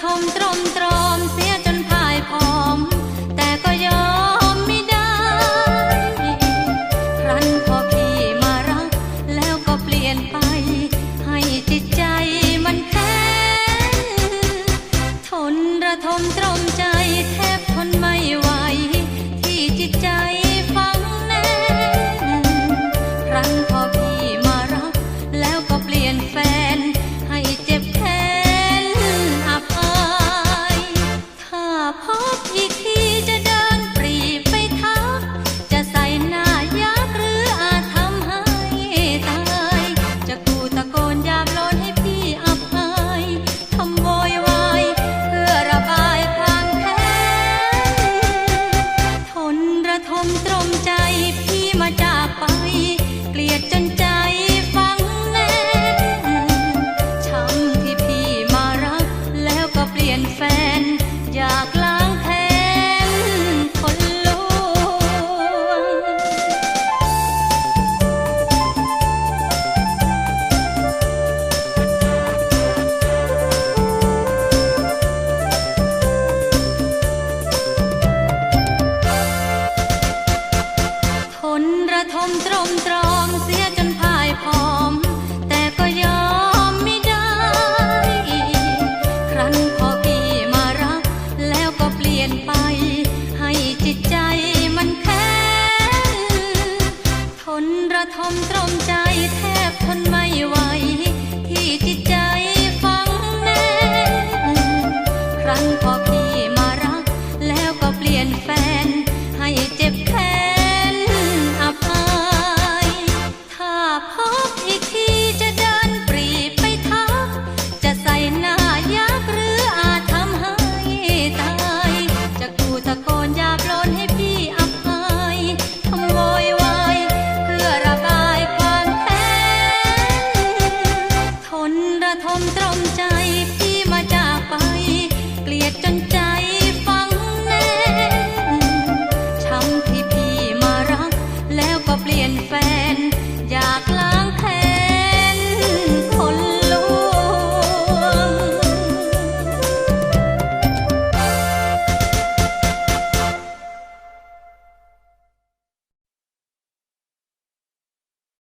ធំត្រឹមត្រូវ ตรมตรอมเสียจนพ่ายพอม แต่ก็ยอมไม่ได้ ครั้นพอพี่มารัก แล้วก็เปลี่ยนไป ให้จิตใจมันแค้นทนระทมตรมใจ เปลี่ยนแฟน